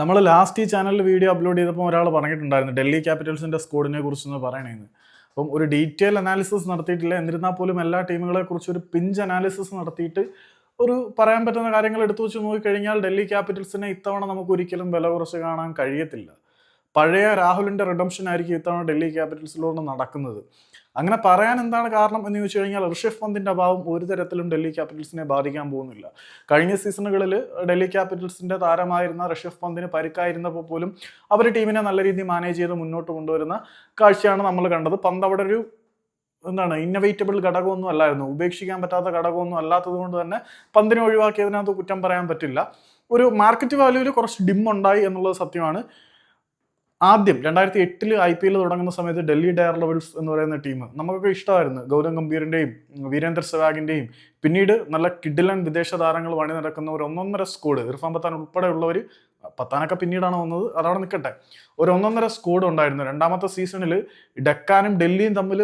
നമ്മൾ ലാസ്റ്റ് ഈ ചാനലിൽ വീഡിയോ അപ്ലോഡ് ചെയ്തപ്പോൾ ഒരാൾ പറഞ്ഞിട്ടുണ്ടായിരുന്നു ഡൽഹി ക്യാപിറ്റൽസിന്റെ സ്കോഡിനെ കുറിച്ചൊന്ന് പറയണേന്ന്. അപ്പം ഒരു ഡീറ്റെയിൽ അനാലിസിസ് നടത്തിയിട്ടില്ല. എന്നിരുന്നാൽ പോലും എല്ലാ ടീമുകളെ കുറിച്ച് ഒരു പിഞ്ച് അനാലിസിസ് നടത്തിയിട്ട് ഒരു പറയാൻ പറ്റുന്ന കാര്യങ്ങൾ എടുത്തു വെച്ച് നോക്കിക്കഴിഞ്ഞാൽ ഡൽഹി ക്യാപിറ്റൽസിനെ ഇത്തവണ നമുക്ക് ഒരിക്കലും വില കുറച്ച് കാണാൻ കഴിയത്തില്ല. പഴയ രാഹുലിന്റെ റിഡംഷൻ ആയിരിക്കും ഇത്തവണ ഡൽഹി ക്യാപിറ്റൽസിലൂടെ നടക്കുന്നത്. അങ്ങനെ പറയാൻ എന്താണ് കാരണം എന്ന് ചോദിച്ചു കഴിഞ്ഞാൽ ഋഷഭ് പന്തിന്റെ അഭാവം ഒരു തരത്തിലും ഡൽഹി ക്യാപിറ്റൽസിനെ ബാധിക്കാൻ പോകുന്നില്ല. കഴിഞ്ഞ സീസണുകളിൽ ഡൽഹി ക്യാപിറ്റൽസിന്റെ താരമായിരുന്ന ഋഷഭ് പന്തിന് പരിക്കായിരുന്നപ്പോൾ പോലും അവർ ടീമിനെ നല്ല രീതിയിൽ മാനേജ് ചെയ്ത് മുന്നോട്ട് കൊണ്ടുവരുന്ന കാഴ്ചയാണ് നമ്മൾ കണ്ടത്. പന്ത് അവിടെ ഒരു എന്താണ് ഇന്നവേറ്റബിൾ ഘടകമൊന്നും അല്ലായിരുന്നു. ഉപേക്ഷിക്കാൻ പറ്റാത്ത ഘടകമൊന്നും അല്ലാത്തത് കൊണ്ട് തന്നെ പന്തിനെ ഒഴിവാക്കിയതിനകത്ത് കുറ്റം പറയാൻ പറ്റില്ല. ഒരു മാർക്കറ്റ് വാല്യൂവിൽ കുറച്ച് ഡിം ഉണ്ടായി എന്നുള്ളത് സത്യമാണ്. ആദ്യം രണ്ടായിരത്തി എട്ടിൽ ഐ പി എൽ തുടങ്ങുന്ന സമയത്ത് ഡൽഹി ഡയർ ലെവൽസ് എന്ന് പറയുന്ന ടീം നമുക്കൊക്കെ ഇഷ്ടമായിരുന്നു. ഗൗതം ഗംഭീറിന്റെയും വീരേന്ദർ സെവാഗിന്റെയും. പിന്നീട് നല്ല കിഡിലൻ വിദേശ താരങ്ങൾ വണി നടക്കുന്ന ഒരു ഒന്നൊന്നര സ്കോഡ് ഇർഫാൻ പത്താൻ ഉൾപ്പെടെയുള്ളവർ പത്താനൊക്കെ പിന്നീടാണ് വന്നത്. അതവിടെ നിൽക്കട്ടെ ഒരു ഒന്നൊന്നര സ്കോഡ് ഉണ്ടായിരുന്നു. രണ്ടാമത്തെ സീസണിൽ ഡെക്കാനും ഡൽഹിയും തമ്മിൽ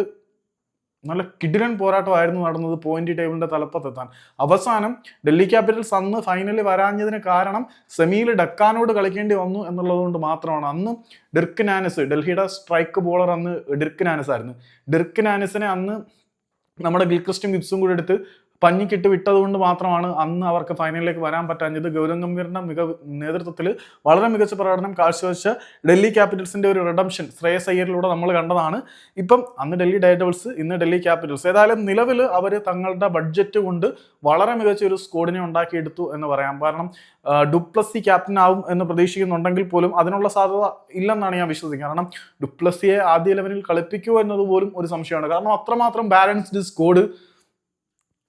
നല്ല കിടിലൻ പോരാട്ടമായിരുന്നു നടന്നത് പോയിന്റ് ടേബിളിന്റെ തലപ്പത്തെത്താൻ. അവസാനം ഡൽഹി ക്യാപിറ്റൽസ് അന്ന് ഫൈനലിൽ വരാഞ്ഞതിന് കാരണം സെമിയിൽ ഡക്കാനോട് കളിക്കേണ്ടി വന്നു എന്നുള്ളത് കൊണ്ട് മാത്രമാണ്. അന്ന് ഡിർക്ക് നാനസ് ഡൽഹിയുടെ സ്ട്രൈക്ക് ബോളർ അന്ന് ഡിർക്ക് നാനസ് ആയിരുന്നു. ഡിർക്ക് നാനസിനെ അന്ന് നമ്മുടെ ഗിൽക്രിസ്റ്റും ഗിബ്സും കൂടെ എടുത്ത് പഞ്ഞിക്കിട്ട് വിട്ടതുകൊണ്ട് മാത്രമാണ് അന്ന് അവർക്ക് ഫൈനലിലേക്ക് വരാൻ പറ്റാഞ്ഞത്. ഗൗതം ഗംഭീറിന്റെ മിക നേതൃത്വത്തിൽ വളരെ മികച്ച പ്രകടനം കാഴ്ചവെച്ച ഡൽഹി ക്യാപിറ്റൽസിന്റെ ഒരു റിഡംഷൻ ശ്രേയസ് അയ്യറിലൂടെ നമ്മൾ കണ്ടതാണ്. ഇപ്പം അന്ന് ഡൽഹി ഡയറ്റബിൾസ് ഇന്ന് ഡൽഹി ക്യാപിറ്റൽസ്. ഏതായാലും നിലവിൽ അവർ തങ്ങളുടെ ബഡ്ജറ്റ് കൊണ്ട് വളരെ മികച്ച ഒരു സ്കോഡിനെ ഉണ്ടാക്കിയെടുത്തു എന്ന് പറയാം. കാരണം ഡുപ്ലസി ക്യാപ്റ്റൻ ആവും എന്ന് പ്രതീക്ഷിക്കുന്നുണ്ടെങ്കിൽ പോലും അതിനുള്ള സാധ്യത ഇല്ലെന്നാണ് ഞാൻ വിശ്വസിക്കുന്നത്. കാരണം ഡുപ്ലസിയെ ആദ്യ ലെവലിൽ കളിപ്പിക്കുമോ എന്നത് പോലും ഒരു സംശയമാണ്. കാരണം അത്രമാത്രം ബാലൻസ്ഡ് സ്കോഡ്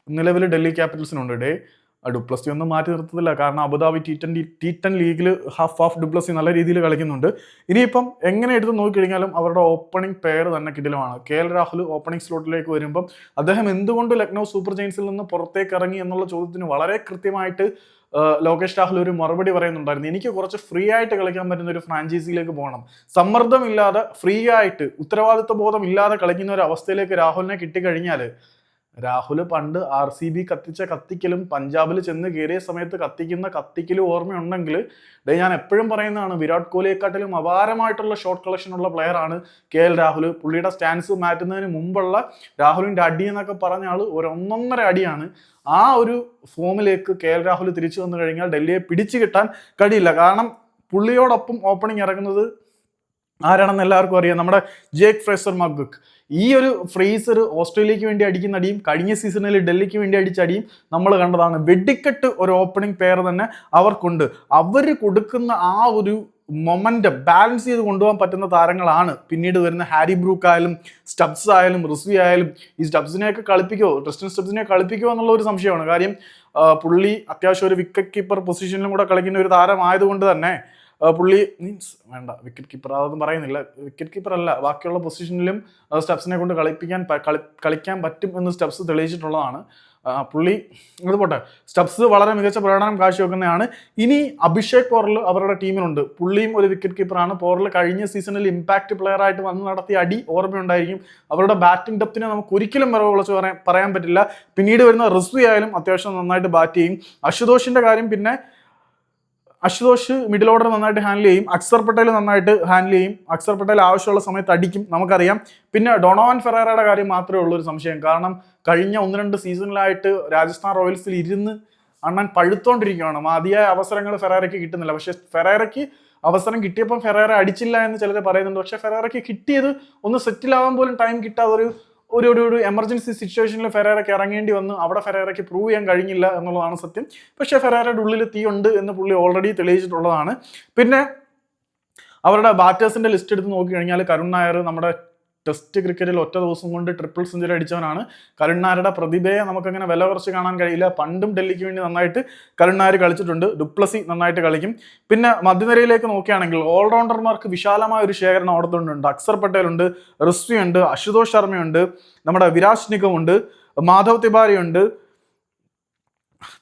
നിലവിൽ ഡൽഹി ക്യാപിറ്റൽസിനുണ്ട് ഡേ ഡുപ്ലസി ഒന്നും മാറ്റി നിർത്തത്തില്ല കാരണം Abu Dhabi T twenty T ten ലീഗിൽ ഹാഫ് ഹാഫ് ഡുപ്ലസി നല്ല രീതിയിൽ കളിക്കുന്നുണ്ട്. ഇനിയിപ്പം എങ്ങനെ എടുത്ത് നോക്കിക്കഴിഞ്ഞാലും അവരുടെ ഓപ്പണിംഗ് പെയർ തന്നെ കിടിലമാണ്. കെ എൽ രാഹുൽ ഓപ്പണിംഗ് സ്ലോട്ടിലേക്ക് വരുമ്പം അദ്ദേഹം എന്തുകൊണ്ട് ലക്നൗ സൂപ്പർ ജെയിൻസിൽ നിന്ന് പുറത്തേക്ക് ഇറങ്ങി എന്നുള്ള ചോദ്യത്തിന് വളരെ കൃത്യമായിട്ട് ലോകേഷ് രാഹുൽ ഒരു മറുപടി പറയുന്നുണ്ടായിരുന്നു. എനിക്ക് കുറച്ച് ഫ്രീ ആയിട്ട് കളിക്കാൻ പറ്റുന്ന ഒരു ഫ്രാഞ്ചൈസിയിലേക്ക് പോകണം. സമ്മർദ്ദമില്ലാതെ ഫ്രീ ആയിട്ട് ഉത്തരവാദിത്വ ബോധം ഇല്ലാതെ കളിക്കുന്ന ഒരു അവസ്ഥയിലേക്ക് രാഹുലിനെ കിട്ടിക്കഴിഞ്ഞാൽ രാഹുൽ പണ്ട് ആർ സി ബി കത്തിച്ച കത്തിക്കലും പഞ്ചാബിൽ ചെന്ന് കയറിയ സമയത്ത് കത്തിക്കുന്ന കത്തിക്കലും ഓർമ്മയുണ്ടെങ്കിൽ ഡേ ഞാൻ എപ്പോഴും പറയുന്നതാണ് വിരാട് കോഹ്ലിയെക്കാട്ടിലും അപാരമായിട്ടുള്ള ഷോർട്ട് കളക്ഷൻ ഉള്ള പ്ലെയർ ആണ് കെ എൽ രാഹുൽ പുള്ളിയുടെ സ്റ്റാൻസ് മാറ്റുന്നതിന് മുമ്പുള്ള രാഹുലിന്റെ അടി എന്നൊക്കെ പറഞ്ഞ ആൾ ഒരു ഒന്നൊന്നര അടിയാണ്. ആ ഒരു ഫോമിലേക്ക് കെ എൽ രാഹുൽ തിരിച്ചു വന്നു കഴിഞ്ഞാൽ ഡൽഹിയെ പിടിച്ചു കിട്ടാൻ കഴിയില്ല. കാരണം പുള്ളിയോടൊപ്പം ഓപ്പണിംഗ് ഇറങ്ങുന്നത് ആരാണെന്ന് എല്ലാവർക്കും അറിയാം. നമ്മുടെ ജേക്ക് ഫ്രേസർ മഗ്ഗുക്ക്. ഈ ഒരു ഫ്രീസർ ഓസ്ട്രേലിയക്ക് വേണ്ടി അടിക്കുന്ന അടിയും കഴിഞ്ഞ സീസണിൽ ഡൽഹിക്ക് വേണ്ടി അടിച്ച അടിയും നമ്മൾ കണ്ടതാണ്. വെടിക്കെട്ട് ഒരു ഓപ്പണിംഗ് പെയർ തന്നെ അവർക്കുണ്ട്. അവർ കൊടുക്കുന്ന ആ ഒരു മൊമെന്റ് ബാലൻസ് ചെയ്ത് കൊണ്ടുപോകാൻ പറ്റുന്ന താരങ്ങളാണ്. പിന്നീട് വരുന്ന ഹാരി ബ്രൂക്ക് ആയാലും സ്റ്റബ്സ് ആയാലും റിസ്വി ആയാലും ഈ സ്റ്റബ്സിനെയൊക്കെ കളിപ്പിക്കുമോ ട്രിസ്റ്റൻ സ്റ്റബ്സിനെ കളിപ്പിക്കുമോ എന്നുള്ള ഒരു സംശയമാണ്. കാര്യം പുള്ളി അത്യാവശ്യം ഒരു വിക്കറ്റ് കീപ്പർ പൊസിഷനിലും കൂടെ കളിക്കുന്ന ഒരു താരമായതുകൊണ്ട് തന്നെ പുള്ളി മീൻസ് വേണ്ട വിക്കറ്റ് കീപ്പർ അതൊന്നും പറയുന്നില്ല. വിക്കറ്റ് കീപ്പർ അല്ല ബാക്കിയുള്ള പൊസിഷനിലും സ്റ്റെപ്സിനെ കൊണ്ട് കളിപ്പിക്കാൻ കളി കളിക്കാൻ പറ്റും എന്ന് സ്റ്റെപ്സ് തെളിയിച്ചിട്ടുള്ളതാണ്. പുള്ളി ഇത് പോട്ടെ സ്റ്റെപ്സ് വളരെ മികച്ച പ്രകടനം കാഴ്ചവെക്കുന്നതാണ്. ഇനി അഭിഷേക് പോറൽ അവരുടെ ടീമിലുണ്ട്. പുള്ളിയും ഒരു വിക്കറ്റ് കീപ്പറാണ് പോറൽ കഴിഞ്ഞ സീസണിൽ ഇമ്പാക്ട് പ്ലെയർ ആയിട്ട് വന്ന് നടത്തിയ അടി ഓർമ്മയുണ്ടായിരിക്കും. അവരുടെ ബാറ്റിംഗ് ഡെപ്തിനെ നമുക്ക് ഒരിക്കലും വരവ് വിളിച്ച് പറയാൻ പറയാൻ പറ്റില്ല. പിന്നീട് വരുന്ന റിസ്വി ആയാലും അത്യാവശ്യം നന്നായിട്ട് ബാറ്റ് ചെയ്യും. അശുതോഷിന്റെ കാര്യം പിന്നെ അശുതോഷ് മിഡിൽ ഓർഡർ നന്നായിട്ട് ഹാൻഡിൽ ചെയ്യും. അക്സർ പട്ടേൽ നന്നായിട്ട് ഹാൻഡിൽ ചെയ്യും. അക്സർ പട്ടേൽ ആവശ്യമുള്ള സമയത്ത് അടിക്കും നമുക്കറിയാം. പിന്നെ ഡൊണോവൻ ഫെറേറയുടെ കാര്യം മാത്രമേ ഉള്ളൂ ഒരു സംശയം. കാരണം കഴിഞ്ഞ ഒന്ന് രണ്ട് സീസണിലായിട്ട് രാജസ്ഥാൻ റോയൽസിൽ ഇരുന്ന് അണ്ണൻ പഴുത്തോണ്ടിരിക്കുകയാണ് മതിയായ അവസരങ്ങൾ ഫെറേറയ്ക്ക് കിട്ടുന്നില്ല. പക്ഷെ ഫെറേറയ്ക്ക് അവസരം കിട്ടിയപ്പോൾ ഫെറേറ അടിച്ചില്ല എന്ന് ചിലർ പറയുന്നുണ്ട്. പക്ഷെ ഫെറേറയ്ക്ക് കിട്ടിയത് ഒന്ന് സെറ്റിൽ ആവാൻ പോലും ടൈം കിട്ടാതെ ഒരു ഒരു ഒരു ഒരു എമർജൻസി സിറ്റുവേഷനിൽ ഫെറേറയ്ക്ക് ഇറങ്ങേണ്ടി വന്നു അവിടെ ഫെറേറയ്ക്ക് പ്രൂവ് ചെയ്യാൻ കഴിഞ്ഞില്ല എന്നുള്ളതാണ് സത്യം. പക്ഷേ ഫെറേറയുടെ ഉള്ളിൽ തീ ഉണ്ട് എന്ന് പുള്ളി ഓൾറെഡി തെളിയിച്ചിട്ടുള്ളതാണ്. പിന്നെ അവരുടെ ബാറ്റേഴ്സിന്റെ ലിസ്റ്റ് എടുത്ത് നോക്കി കഴിഞ്ഞാൽ കരുൺ നായർ നമ്മുടെ ടെസ്റ്റ് ക്രിക്കറ്റിൽ ഒറ്റ ദിവസം കൊണ്ട് ട്രിപ്പിൾ സെഞ്ചുറി അടിച്ചവനാണ്. കരുണ്ണാരുടെ പ്രതിഭയെ നമുക്കങ്ങനെ വില കുറച്ച് കാണാൻ കഴിയില്ല. പണ്ടും ഡൽഹിക്ക് വേണ്ടി നന്നായിട്ട് കരുണ്ണാർ കളിച്ചിട്ടുണ്ട്. ഡുപ്ലസി നന്നായിട്ട് കളിക്കും. പിന്നെ മധ്യനിരയിലേക്ക് നോക്കുകയാണെങ്കിൽ ഓൾറൗണ്ടർമാർക്ക് വിശാലമായ ഒരു ശേഖരണം ഓടത്തുണ്ടുണ്ട് അക്സർ പട്ടേലുണ്ട് റിസ്വി ഉണ്ട് അശുതോഷ് ശർമ്മയുണ്ട് നമ്മുടെ വിരാജ് നിഗമുണ്ട് മാധവ് തിവാരി ഉണ്ട്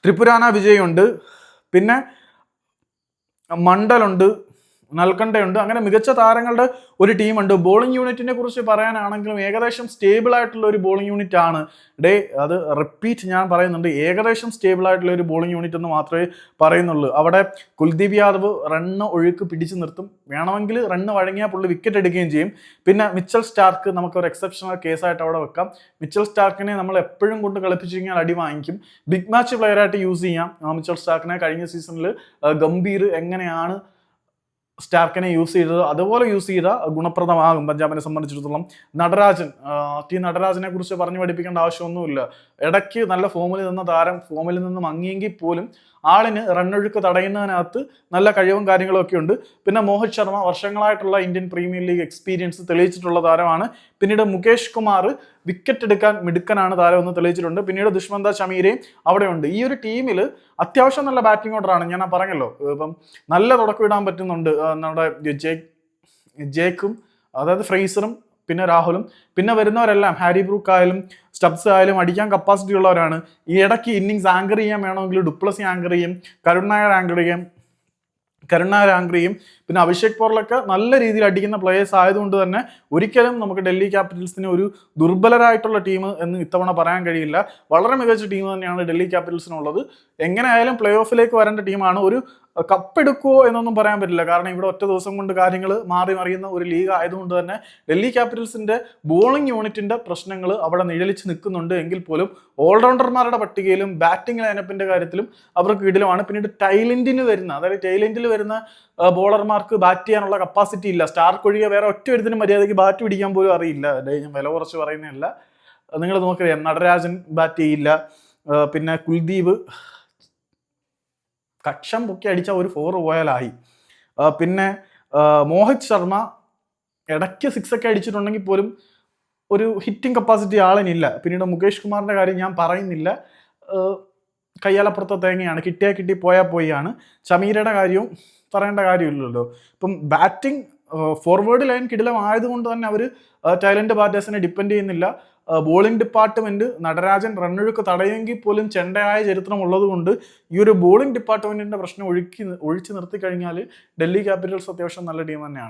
ത്രിപുരാന വിജയ് ഉണ്ട് പിന്നെ മണ്ഡലുണ്ട് നൽകണ്ടയുണ്ട്. അങ്ങനെ മികച്ച താരങ്ങളുടെ ഒരു ടീമുണ്ട്. ബോളിംഗ് യൂണിറ്റിനെ കുറിച്ച് പറയാനാണെങ്കിലും ഏകദേശം സ്റ്റേബിൾ ആയിട്ടുള്ള ഒരു ബോളിംഗ് യൂണിറ്റ് ആണ്. ഡേ അത് റിപ്പീറ്റ് ഞാൻ പറയുന്നുണ്ട്. ഏകദേശം സ്റ്റേബിൾ ആയിട്ടുള്ള ഒരു ബോളിംഗ് യൂണിറ്റ് എന്ന് മാത്രമേ പറയുന്നുള്ളൂ. അവിടെ കുൽദീപ് യാദവ് റണ്ണ് ഒഴുക്ക് പിടിച്ചു നിർത്തും. വേണമെങ്കിൽ റണ്ണ് വഴങ്ങിയാൽ പുള്ളി വിക്കറ്റ് എടുക്കുകയും ചെയ്യും. പിന്നെ മിച്ചൽ സ്റ്റാർക്ക് നമുക്ക് ഒരു എക്സെപ്ഷണൽ കേസായിട്ട് അവിടെ വെക്കാം. മിച്ചൽ സ്റ്റാർക്കിനെ നമ്മൾ എപ്പോഴും കൊണ്ട് കളിപ്പിച്ചു കഴിഞ്ഞാൽ അടി വാങ്ങിക്കും. ബിഗ് മാച്ച് പ്ലെയറായിട്ട് യൂസ് ചെയ്യാം. മിച്ചൽ സ്റ്റാർക്കിനെ കഴിഞ്ഞ സീസണിൽ ഗംഭീർ എങ്ങനെയാണ് സ്റ്റാർക്കിനെ യൂസ് ചെയ്തത് അതുപോലെ യൂസ് ചെയ്ത ഗുണപ്രദമാകും പഞ്ചാബിനെ സംബന്ധിച്ചിടത്തോളം. നടരാജൻ ടി നടരാജനെ കുറിച്ച് പറഞ്ഞു പഠിപ്പിക്കേണ്ട ആവശ്യമൊന്നുമില്ല. ഇടയ്ക്ക് നല്ല ഫോമിൽ നിന്ന താരം ഫോമിൽ നിന്ന് മങ്ങിയെങ്കിൽ പോലും ആളിന് റണ്ണൊഴുക്ക് തടയുന്നതിനകത്ത് നല്ല കഴിവും കാര്യങ്ങളൊക്കെ ഉണ്ട്. പിന്നെ മോഹിത് ശർമ്മ വർഷങ്ങളായിട്ടുള്ള ഇന്ത്യൻ പ്രീമിയർ ലീഗ് എക്സ്പീരിയൻസ് തെളിയിച്ചിട്ടുള്ള താരമാണ്. പിന്നീട് മുകേഷ് കുമാർ വിക്കറ്റ് എടുക്കാൻ മിടുക്കനാണ് താരം എന്ന് തെളിയിച്ചിട്ടുണ്ട്. പിന്നീട് ദുഷ്മന്ത ഷമീരയും അവിടെയുണ്ട്. ഈ ഒരു ടീമിൽ അത്യാവശ്യം നല്ല ബാറ്റിംഗ് ഓർഡറാണ് ഞാൻ പറഞ്ഞല്ലോ. ഇപ്പം നല്ല തുടക്കം ഇടാൻ പറ്റുന്നുണ്ട് നമ്മുടെ ജേ ജേക്കും അതായത് ഫ്രേസറും പിന്നെ രാഹുലും. പിന്നെ വരുന്നവരെല്ലാം ഹാരി ബ്രൂക്ക് ആയാലും സ്റ്റബ്സ് ആയാലും അടിക്കാൻ കപ്പാസിറ്റി ഉള്ളവരാണ്. ഈ ഇടയ്ക്ക് ഇന്നിങ്സ് ആങ്കർ ചെയ്യാൻ വേണമെങ്കിൽ ഡുപ്ലസി ആങ്കർ ചെയ്യും. കരുൺ നായർ ആങ്കർ ചെയ്യും. കരുൺ രാംഗ്രിയും പിന്നെ അഭിഷേക് പോർലൊക്കെ നല്ല രീതിയിൽ അടിക്കുന്ന പ്ലേയേഴ്സ് ആയതുകൊണ്ട് തന്നെ ഒരിക്കലും നമുക്ക് ഡൽഹി ക്യാപിറ്റൽസിന് ഒരു ദുർബലരായിട്ടുള്ള ടീം എന്ന് ഇത്തവണ പറയാൻ കഴിയില്ല. വളരെ മികച്ച ടീം തന്നെയാണ് ഡൽഹി ക്യാപിറ്റൽസിനുള്ളത്. എങ്ങനെയായാലും പ്ലേ ഓഫിലേക്ക് വരേണ്ട ടീമാണ് ഒരു കപ്പെടുക്കുമോ എന്നൊന്നും പറയാൻ പറ്റില്ല. കാരണം ഇവിടെ ഒറ്റ ദിവസം കൊണ്ട് കാര്യങ്ങൾ മാറി മറിയുന്ന ഒരു ലീഗ് ആയതുകൊണ്ട് തന്നെ ഡൽഹി ക്യാപിറ്റൽസിന്റെ ബോളിംഗ് യൂണിറ്റിന്റെ പ്രശ്നങ്ങൾ അവിടെ നിഴലിച്ച് നിൽക്കുന്നുണ്ട്. എങ്കിൽ പോലും ഓൾറൗണ്ടർമാരുടെ പട്ടികയിലും ബാറ്റിംഗ് ലൈനപ്പിന്റെ കാര്യത്തിലും അവർക്ക് ഇടലുമാണ്. പിന്നീട് ടൈലൻഡിന് വരുന്ന അതായത് ടൈലൻഡിൽ വരുന്ന ബോളർമാർക്ക് ബാറ്റ് ചെയ്യാനുള്ള കപ്പാസിറ്റി ഇല്ല. സ്റ്റാർക്ക് ഒഴികെ വേറെ ഒറ്റ ഒരുത്തിനും മര്യാദയ്ക്ക് ബാറ്റ് പിടിക്കാൻ പോലും അറിയില്ല. ഞാൻ വില കുറച്ച് പറയുന്നതല്ല. നിങ്ങൾ നോക്കിയാൽ നടരാജൻ ബാറ്റ് ചെയ്യില്ല. പിന്നെ കുൽദീപ് കക്ഷം പൊക്കി അടിച്ച ഒരു ഫോർ പോയാലായി. പിന്നെ മോഹിത് ശർമ്മ ഇടയ്ക്ക് സിക്സ് ഒക്കെ അടിച്ചിട്ടുണ്ടെങ്കിൽ പോലും ഒരു ഹിറ്റിംഗ് കപ്പാസിറ്റി ആളിനില്ല. പിന്നീട് മുകേഷ് കുമാറിന്റെ കാര്യം ഞാൻ പറയുന്നില്ല. കയ്യാലപ്പുറത്തെ തേങ്ങയാണ്. കിട്ടിയാൽ കിട്ടി പോയാൽ പോയാണ് ചമീരയുടെ കാര്യവും പറയേണ്ട കാര്യമില്ലല്ലോ. ഇപ്പം ബാറ്റിംഗ് ഫോർവേഡ് ലൈൻ കിടിലമായതുകൊണ്ട് തന്നെ അവർ ടൈലന്റ് ബാറ്റേഴ്സിനെ ഡിപ്പെൻഡ് ചെയ്യുന്നില്ല. ബോളിംഗ് ഡിപ്പാർട്ട്മെന്റ് നടരാജൻ റണ്ണൊഴുക്ക് തടയുമെങ്കിൽ പോലും ചെണ്ടയായ ചരിത്രം ഉള്ളതുകൊണ്ട് ഈ ഒരു ബോളിംഗ് ഡിപ്പാർട്ട്മെന്റിന്റെ പ്രശ്നം ഒഴുക്കി ഒഴിച്ചു നിർത്തി കഴിഞ്ഞാൽ ഡൽഹി ക്യാപിറ്റൽസ് അത്യാവശ്യം നല്ല ടീം തന്നെയാണ്.